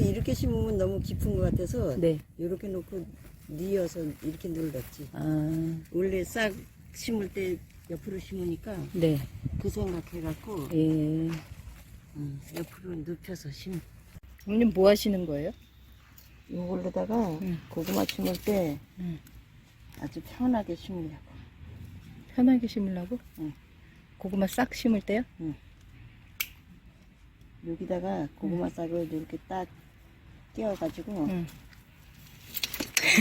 이렇게 심으면 너무 깊은 것 같아서 네. 이렇게 놓고 뉘어서 이렇게 눌렀지. 아, 원래 싹 심을 때 옆으로 심으니까 네. 그 생각해갖고 예. 음, 옆으로 눕혀서 심. 어머님 뭐 하시는 거예요? 이걸로다가 음. 고구마 심을 때 음. 아주 편하게 심으려고. 편하게 심으려고? 응. 고구마 싹 심을 때요? 여기다가 고구마 싹을 이렇게 딱 띄워가지고 응.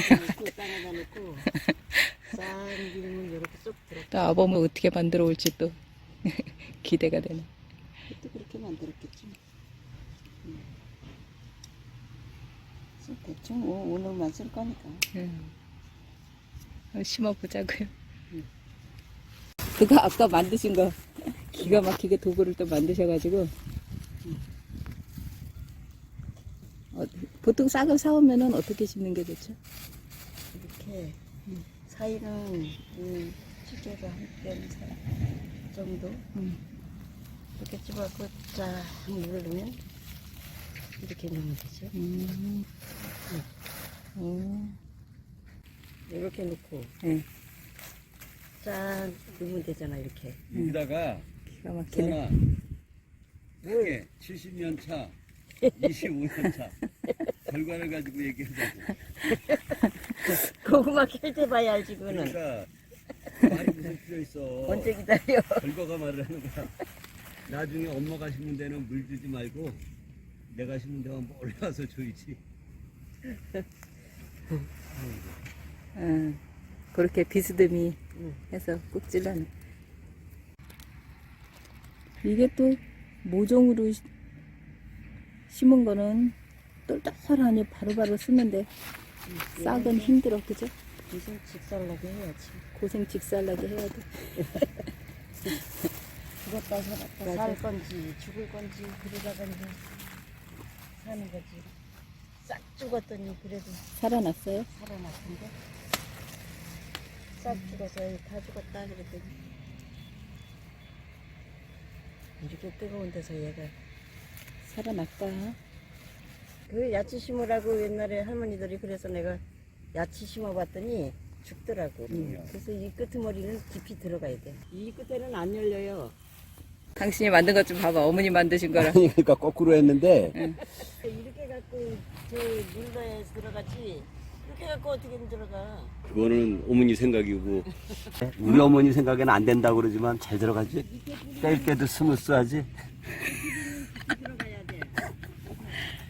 놓고 땅에다 놓고 싹 밀면 이렇게 쏙 들어. 또 아범은 어떻게 만들어 올지 또 기대가 되네. 또 그렇게 만들었겠지. 음. 그래서 대충 뭐 오늘만 쓸 거니까. 음. 한번 심어보자고요. 응. 그거 아까 만드신 거 기가 막히게 도구를 또 만드셔가지고 어, 보통 싹을 사오면은 어떻게 심는 게 좋죠? 이렇게 사이는 이 시계가 한뼘 정도 음. 이렇게 집어갖고 쫙 누르면 이렇게 넣으면 되죠. 음. 음. 이렇게 놓고 네. 쫙 넣으면 되잖아 이렇게. 여기다가 기가 막히네. 있잖아. 이게 70년 차, 25년 차 결과를 가지고 얘기하자고. 고구마 캘때 봐야 알지 그거는. 그러니까 말이 무슨 필요 있어. 언제 기다려. 결과가 말을 하는 거야. 나중에 엄마가 심는 데는 물 주지 말고 내가 심는 데만 뭐 올라와서 줘야지. 응. 그렇게 비스듬히 응. 해서 꾹 찔러내. 이게 또 모종으로 시- 심은 거는 똘똘하니 바로바로 쓰는데 싹은 힘들어 그죠? 무슨 직살나게 해야지. 고생 직살나게 해야 돼. 죽었다 살았다 맞아. 살 건지 죽을 건지 그러다간지 사는 거지. 싹 죽었더니 그래도 살아났어요? 살아났던데. 싹 죽어서 다 죽었다 그랬더니 이렇게 뜨거운 데서 얘가 살아났다. 그 야채 심으라고 옛날에 할머니들이 그래서 내가 야채 심어봤더니 죽더라고. 음. 그래서 이 끄트머리는 깊이 들어가야 돼. 이 끝에는 안 열려요. 당신이 만든 것 좀 봐봐. 어머니 만드신 거랑. 아니 그러니까 거꾸로 했는데 이렇게 갖고 저 물러에 들어가지. 이렇게 갖고 어떻게 들어가? 그거는 어머니 생각이고 우리 어머니 생각에는 안 된다고 그러지만 잘 들어가지. 뗄 때도 스무스하지.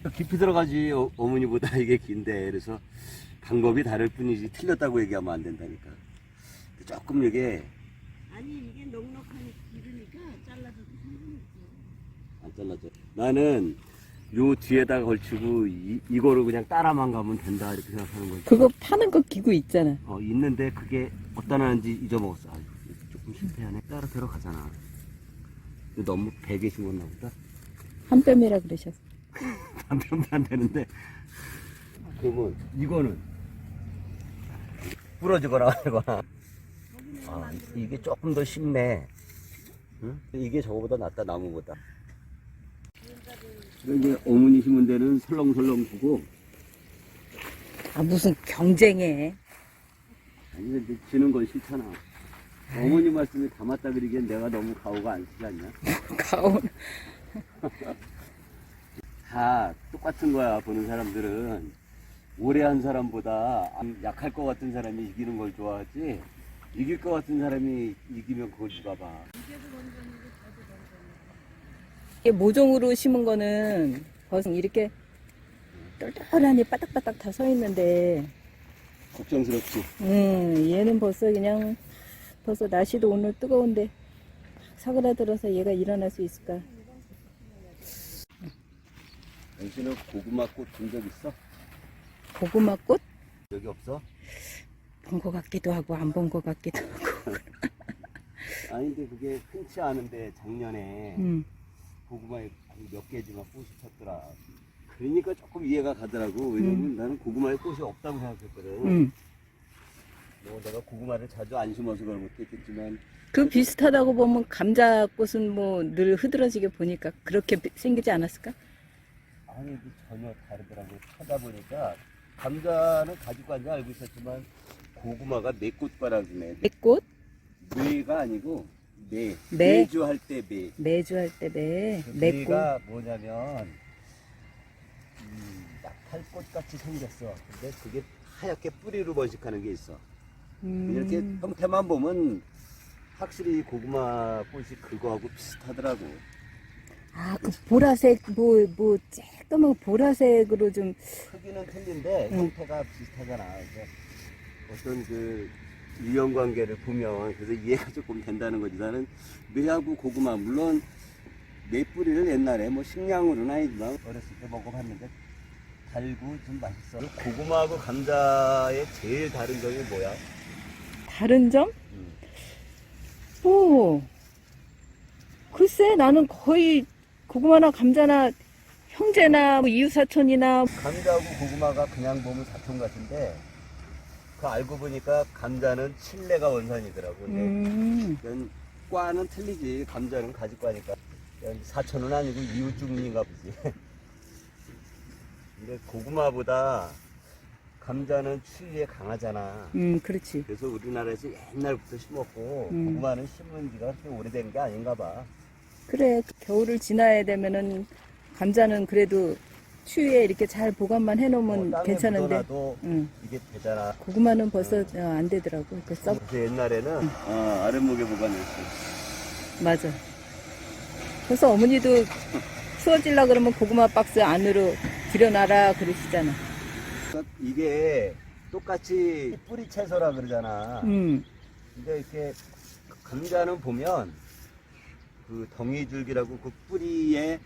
깊이 들어가지 어, 어머니보다 이게 긴데. 그래서 방법이 다를 뿐이지 틀렸다고 얘기하면 안 된다니까. 조금 이게 아니 이게 넉넉하니 길으니까 잘라도 상관없어. 안 잘라져. 나는 요 뒤에다가 걸치고 이, 이거를 그냥 따라만 가면 된다 이렇게 생각하는 거지. 그거 파는 거 기구 있잖아. 어, 있는데 그게 어디다 놨는지 잊어먹었어. 아유, 조금 실패하네. 따라 들어가잖아. 근데 너무 베개 심었나 보다. 한 뼘이라 그러셨어. 한 편도 안 되는데. 그러면 이거는 부러지거나 하거나. 아, 이게 조금 더 쉽네. 응? 이게 저거보다 낫다 나무보다. 이제 어머니 심은 데는 설렁설렁 두고. 아, 무슨 경쟁해. 아니 근데 지는 건 싫잖아. 어머니 말씀이 다 맞다 그러기엔 내가 너무 가오가 안 쓰지 않냐? 가온. 다 똑같은 거야 보는 사람들은. 오래 한 사람보다 약할 것 같은 사람이 이기는 걸 좋아하지? 이길 것 같은 사람이 이기면 그걸 누가 봐? 이게 모종으로 심은 거는 벌써 이렇게 똘똘하니 바닥바닥 다 서 있는데, 걱정스럽지? 음, 얘는 벌써 그냥, 벌써 날씨도 오늘 뜨거운데, 사그라들어서 얘가 일어날 수 있을까? 당신은 고구마 꽃 본 적 있어? 고구마 꽃? 여기 없어? 본 것 같기도 하고, 안 본 것 같기도 하고. 아니 근데 그게 흔치 않은데 작년에 음, 고구마에 몇 개지만 꽃이 폈더라 그러니까 조금 이해가 가더라고 왜냐면 나는 고구마에 꽃이 없다고 생각했거든 음. 뭐 내가 고구마를 자주 안 심어서 그걸 못했겠지만 그 비슷하다고 보면 감자꽃은 뭐 늘 흐드러지게 보니까 그렇게 비- 생기지 않았을까? 아, 아니 그 전혀 다르더라고요. 찾아보니까 감자는 가지관자 알고 있었지만 고구마가 그러네. 매꽃? 매가 아니고 매. 매? 매주 할 때 매. 매주 할 때 매. 그 매꽃. 매가 뭐냐면 음, 약탈꽃 같이 생겼어. 근데 그게 하얗게 뿌리로 번식하는 게 있어. 음. 이렇게 형태만 보면 확실히 고구마 꽃이 그거하고 비슷하더라고. 아, 그 보라색, 뭐, 뭐, 쬐끄만 보라색으로 좀, 크기는 틀린데 응. 형태가 비슷하잖아. 그래서 어떤 그 유형 관계를 보면 그래서 이해가 조금 된다는 거지. 나는 매하고 고구마 물론 매 뿌리를 옛날에 뭐 식량으로는 아니지만 어렸을 때 먹어봤는데 달고 좀 맛있어. 고구마하고 감자의 제일 다른 점이 뭐야? 다른 점? 음. 오. 글쎄, 나는 거의 고구마나 감자나 형제나 뭐 이웃사촌이나 감자하고 고구마가 그냥 보면 사촌 같은데 그 알고 보니까 감자는 칠레가 원산이더라고. 근데 음, 이건 과는 틀리지. 감자는 가지과니까. 사촌은 아니고 이웃 주민인가 보지. 근데 고구마보다 감자는 추위에 강하잖아. 음, 그렇지. 그래서 우리나라에서 옛날부터 심었고 음. 고구마는 심은 지가 그렇게 오래된 게 아닌가 봐. 그래, 겨울을 지나야 되면은 감자는 그래도 추위에 이렇게 잘 보관만 해놓으면 어, 괜찮은데, 응. 이게 되잖아. 고구마는 벌써 어, 안 되더라고. 그 썩, 옛날에는 어, 아랫목에 보관했어. 맞아. 그래서 어머니도 추워질라 그러면 고구마 박스 안으로 들여놔라 그러시잖아. 그러니까 이게 똑같이 뿌리 채소라 그러잖아. 음, 근데 이렇게 감자는 보면 그 덩이줄기라고 그 뿌리에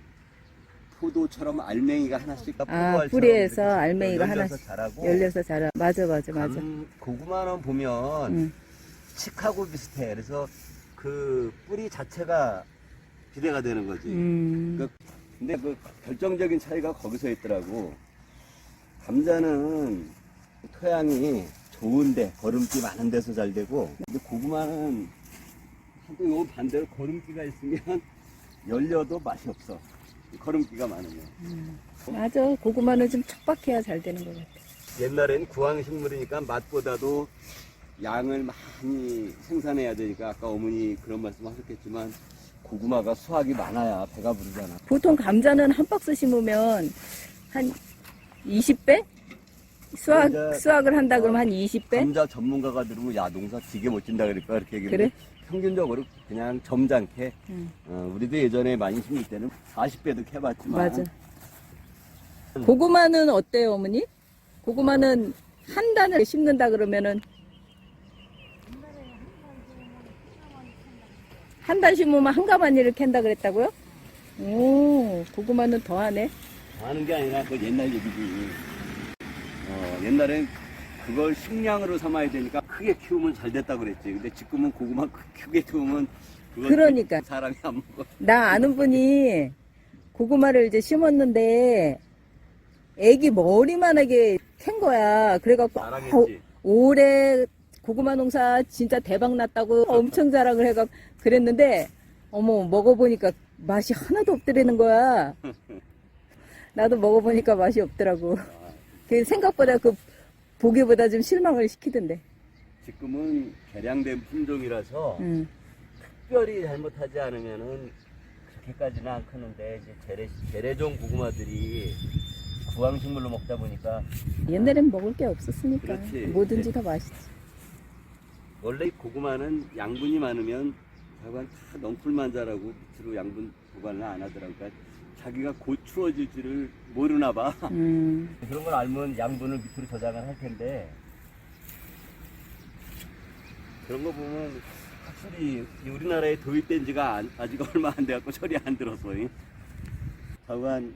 포도처럼 알맹이가 하나씩 아, 뿌리에서 알맹이가 열려서 하나씩 자라고 열려서 자라. 맞아, 맞아, 맞아. 감, 고구마는 보면 음, 칡하고 비슷해. 그래서 그 뿌리 자체가 비대가 되는 거지. 음, 그- 근데 그 결정적인 차이가 거기서 있더라고. 감자는 토양이 좋은데 거름기 많은 데서 잘 되고 근데 고구마는 하도 요 반대로 거름기가 있으면 열려도 맛이 없어. 거름기가 많으면. 맞아. 고구마는 좀 척박해야 잘 되는 것 같아. 옛날엔 구황식물이니까 맛보다도 양을 많이 생산해야 되니까 아까 어머니 그런 말씀 하셨겠지만 고구마가 수확이 많아야 배가 부르잖아. 보통 감자는 한 박스 심으면 한 20배? 수확. 수확을 한다 그러면 한 20배? 감자 전문가가 들으면 야 농사 되게 멋진다 그럴까 이렇게 얘기해. 그래? 평균적으로 그냥 점잖게 응. 어, 우리도 예전에 많이 심을 때는 40배도 캐봤지만 맞아. 고구마는 어때요, 어머니? 고구마는 한 단을 심는다 그러면은 한 단 심으면 한 가마니를 캔다 그랬다고요? 오, 고구마는 더하네. 하는 게 아니라 그 옛날 얘기지. 어, 옛날엔 그걸 식량으로 삼아야 되니까 크게 키우면 잘 됐다 그랬지. 근데 지금은 고구마 크- 크게 키우면 그걸 그러니까. 사람이 안 먹어. 나 아는 분이 고구마를 이제 심었는데 애기 머리만하게 캔 거야. 그래갖고 자랑했지. 올해 고구마 농사 진짜 대박 났다고 엄청 자랑을 해가 그랬는데 어머 먹어보니까 맛이 하나도 없더라는 거야. 나도 먹어보니까 맛이 없더라고. 그 생각보다 그 보기보다 좀 실망을 시키던데. 지금은 개량된 품종이라서 응. 특별히 잘못하지 않으면은 그렇게까지는 안 크는데 이제 재래 재래종 고구마들이 구황식물로 먹다 보니까 옛날엔 먹을 게 없었으니까 그렇지. 뭐든지 다 맛있지. 원래 이 고구마는 양분이 많으면 다 넝쿨만 자라고 밑으로 양분 보관을 안 하더라고. 그러니까 자기가 곧 추워질 줄을 모르나 봐. 음. 그런 걸 알면 양분을 밑으로 저장을 할 텐데 그런 거 보면 확실히 이 우리나라에 도입된 지가 안- 아직 얼마 안 돼갖고 철이 안 들어서 자관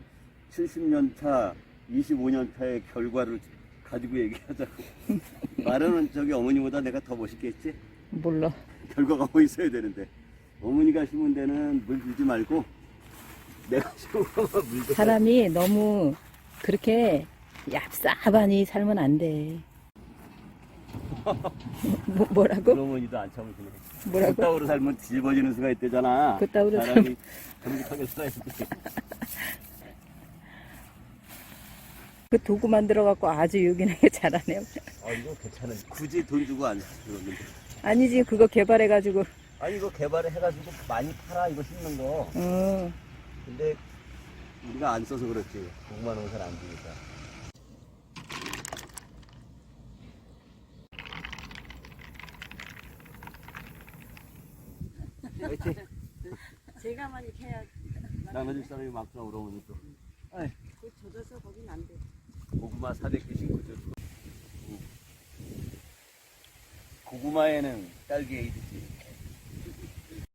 70년 차, 25년 차의 결과를 가지고 얘기하자고 말은 저기 어머니보다 내가 더 멋있겠지? 몰라. 결과가 뭐 있어야 되는데 어머니가 심은 데는 물 주지 말고 내가 물. 사람이 너무 그렇게 얍삽하니 살면 안 돼. 뭐, 뭐라고? 그런 어머니도 안 참으시네. 뭐라고? 그따위로 살면 뒤집어지는 수가 있대잖아. 그따위로 사람이 정직하게 살아야 돼. 그 도구 만들어 갖고 아주 요긴하게 잘하네요. 아 이거 괜찮은. 굳이 돈 주고 안 샀는데. 아니지, 그거 개발해 가지고. 아니 이거 개발을 해가지고 많이 팔아 이거 심는 거. 어, 근데 우리가 안 써서 그렇지. 고구마 농사를 안 주니까. 화이팅! 제가 많이 해야 나눠줄 사람이 오러오니 또. 아이, 그 젖어서 거긴 안 돼. 고구마 400개 심고 줘. 고구마에는 딸기 에이드